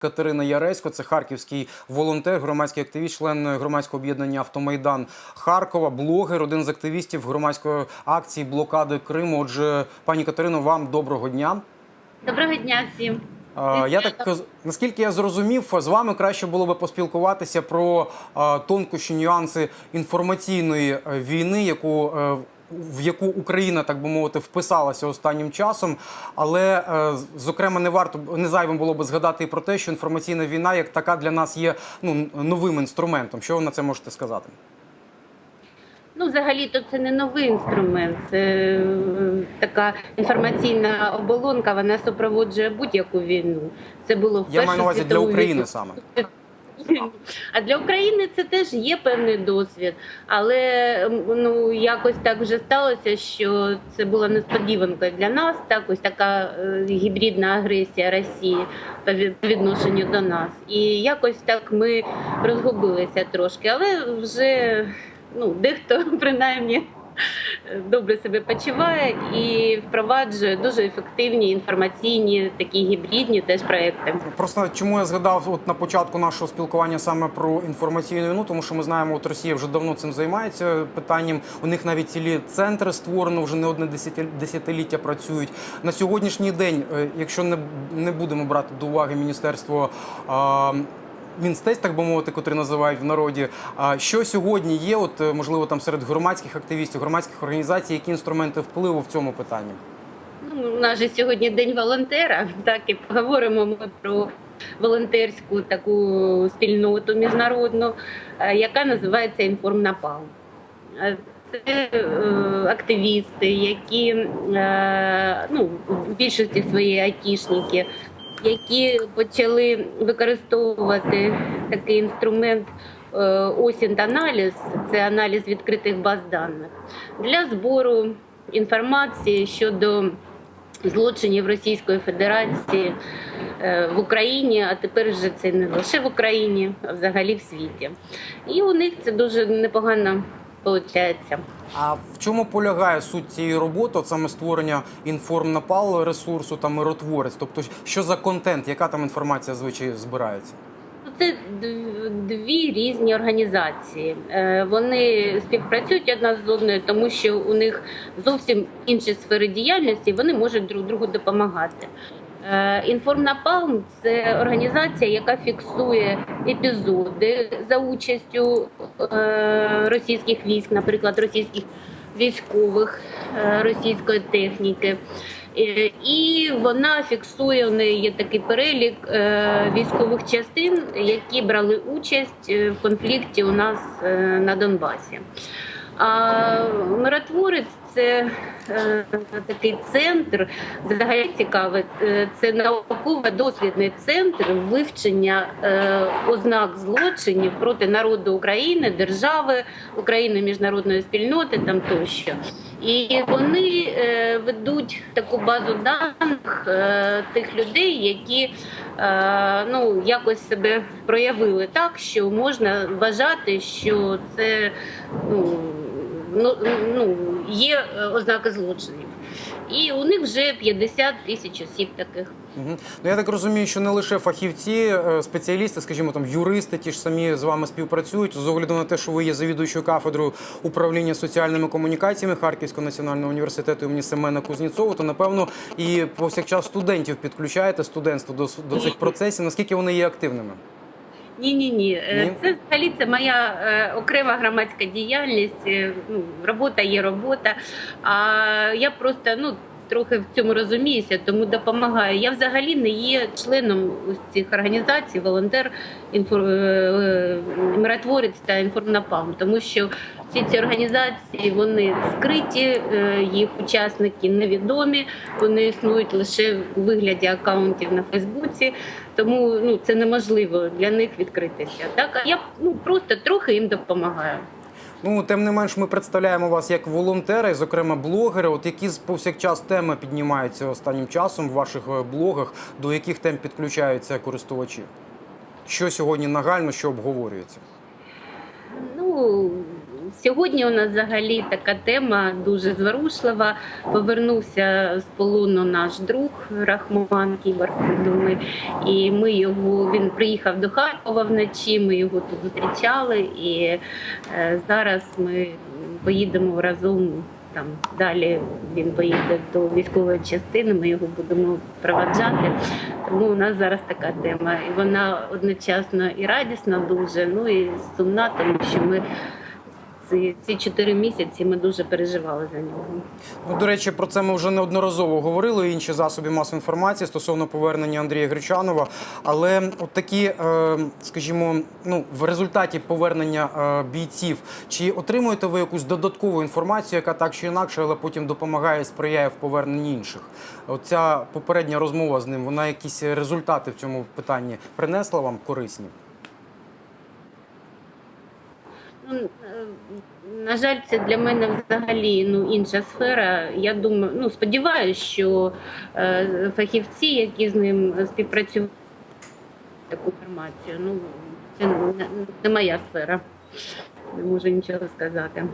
Катерина Яресько, це харківський волонтер, громадський активіст, член громадського об'єднання Автомайдан Харкова, блогер, один з активістів громадської акції блокади Криму. Отже, пані Катерино, вам доброго дня. Доброго дня всім. Я так наскільки я зрозумів, з вами краще було би поспілкуватися про тонкощі нюанси інформаційної е, війни, яку е, в яку Україна, так би мовити, вписалася останнім часом. Але е, зокрема, не варто не зайвим було би згадати і про те, що інформаційна війна як така для нас є ну новим інструментом. Що ви на це можете сказати? Ну, взагалі-то це не новий інструмент. Це е, така інформаційна оболонка, вона супроводжує будь-яку війну. Це було в Я маю на увазі для України війну. саме. А для України це теж є певний досвід, але ну якось так вже сталося, що це була несподіванка для нас. Так, ось така е, гібридна агресія Росії по відношенню до нас. І якось так ми розгубилися трошки, але вже ну дехто принаймні. Добре себе почуває і впроваджує дуже ефективні інформаційні такі гібридні теж проекти. Просто чому я згадав от на початку нашого спілкування саме про інформаційну війну, тому що ми знаємо, от Росія вже давно цим займається питанням. У них навіть цілі центри створено вже не одне десятиліття працюють. На сьогоднішній день, е, якщо не, не будемо брати до уваги міністерство. Мінстець, так би мовити, котрі називають в народі. А що сьогодні є? От е, можливо, там серед громадських активістів, громадських організацій, які інструменти впливу в цьому питанні? Ну, у нас же сьогодні день волонтера, так і поговоримо ми про волонтерську таку спільноту міжнародну, е, яка називається Інформнапал. Е, Це е, активісти, які е, ну, в більшості свої айтішники, які почали використовувати такий інструмент е, осінт-аналіз, це аналіз відкритих баз даних, для збору інформації щодо злочинів Російської Федерації е, в Україні, а тепер вже це не лише в Україні, а взагалі в світі. І у них це дуже непогано виходить. А в чому полягає суть цієї роботи, от саме створення інформнапал ресурсу та миротворець? Тобто, що за контент, яка там інформація звичайно збирається? Ну, Це дві різні організації. Е, Вони співпрацюють одна з одною, тому що у них зовсім інші сфери діяльності, і вони можуть друг другу допомагати. Е, Інформнапалм це організація, яка фіксує епізоди за участю е, російських військ, наприклад, російських військових, е, російської техніки. І вона фіксує у неї є такий перелік військових частин, які брали участь в конфлікті у нас на Донбасі. А миротворець це е, такий центр, взагалі цікавий, е, це науково-дослідний центр вивчення е, ознак злочинів проти народу України, держави України, міжнародної спільноти там тощо. І вони е, ведуть таку базу даних е, тих людей, які е, ну, якось себе проявили так, що можна вважати, що це ну, ну, ну, є е, ознаки злочинів. І у них вже 50 тисяч осіб таких. Угу. Ну я так розумію, що не лише фахівці, е, спеціалісти, скажімо, там юристи, ті ж самі з вами співпрацюють з огляду на те, що ви є завідуючою кафедрою управління соціальними комунікаціями Харківського національного університету імені Семена Кузнєцова, то напевно і повсякчас студентів підключаєте студентство до, до цих процесів. Наскільки вони є активними? Ні, ні, ні. Ні? Це взагалі це моя е, окрема громадська діяльність. Е, Ну, робота є робота. А я просто ну. Трохи в цьому розуміюся, тому допомагаю. Я взагалі не є членом ось цих організацій, волонтер, інфор... е, миротворець та інформнапам, тому що всі ці організації вони скриті, е, їх учасники невідомі, вони існують лише у вигляді акаунтів на Фейсбуці, тому ну це неможливо для них відкритися. Так а я ну просто трохи їм допомагаю. Ну, тим не менш, ми представляємо вас як волонтера, і, зокрема, блогери. От які з- повсякчас теми піднімаються останнім часом в ваших е, блогах, до яких тем підключаються користувачі? Що сьогодні нагально, що обговорюється? Ну Сьогодні у нас взагалі така тема дуже зворушлива. Повернувся з полону наш друг Рахман думаю, і ми його він приїхав до Харкова вночі. Ми його тут зустрічали, і е, зараз ми поїдемо разом. Там далі він поїде до військової частини. Ми його будемо проваджати. Тому у нас зараз така тема, і вона одночасно і радісна дуже, ну і сумна, тому що ми ці, ці чотири місяці ми дуже переживали за нього. Ну, до речі, про це ми вже неодноразово говорили. Інші засоби масової інформації стосовно повернення Андрія Гречанова. Але от такі, е, скажімо, ну в результаті повернення е, бійців, чи отримуєте ви якусь додаткову інформацію, яка так чи інакше, але потім допомагає, сприяє в поверненні інших? Оця попередня розмова з ним, вона якісь результати в цьому питанні принесла вам корисні? Ну, е, на жаль, це для мене взагалі ну, інша сфера. Я думаю, ну сподіваюся, що е, фахівці, які з ним співпрацюють, таку інформацію. Ну, це не, не моя сфера. Не можу нічого сказати.